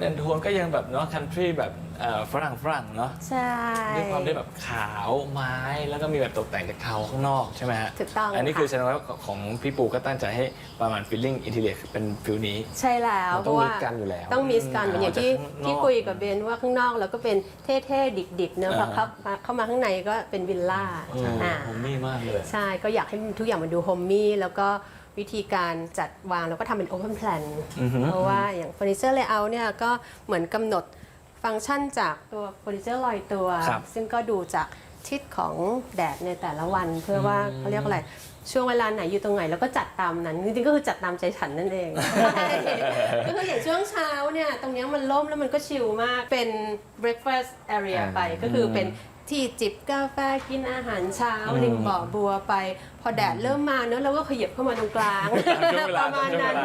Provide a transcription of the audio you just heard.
แอนโทนก็ยังแบบเนาะคันทรีแบบเอ่อฝรั่งฝรั่งเนาะใช่ ด้วยความที่แบบขาวไม้แล้วก็มีแบบตกแต่งจากเทาข้างนอกใช่ไหมฮะถูกต้องอันนี้ค่ะ คือแสดงว่าของพี่ปูก็ตั้งใจให้ประมาณฟีลลิ่งอินเทเรียเป็นฟิลนี้ ใช่แล้วมันเพต้องราะมิว่ากกันอยู่แล้ว ต้องมิสกันเหมือนอย่างที่เอาจากข้างนอกที่คุยกับเบนว่าข้างนอกแล้วก็เป็นเท่ๆดิบๆเนอะพออ่า เข้ามาเข้ามาข้างในก็เป็นวิลล่าเอออ่าโฮมมี่มากเลย ใช่ ก็อยากให้ทุกอย่างมันดูโฮมมี่ แล้วก็ วิธีการจัดวางแล้วก็ทำเป็นโอเพนแพลนอือฮึ เพราะว่าอย่างเฟอร์นิเจอร์เลเยอร์เนี่ยก็เหมือนกำหนดฟังก์ชันจากตัวเฟอร์นิเจอร์ลอยตัว ครับ ซึ่งก็ดูจากทิศของแดดในแต่ละวัน เพื่อว่าเขาเรียกว่าอะไรช่วงเวลาไหนอยู่ตรงไหนแล้วก็จัดตามนั้นจริงๆก็คือจัดตามใจฉันนั่นเองก็คืออย่างช่วงเช้าเนี่ยตรงเนี้ยมันล่มแล้วมันก็ชิลมากเป็น breakfast area อ่าไปก็คือเป็น ที่จิบกาแฟกินอาหารเช้าอืมริมบ่อบัวไป พอแดดเริ่มมาเนอะเราก็ขยับเข้ามาตรงกลางช่วงเวปลาระมาณช่วงเวนั้นลา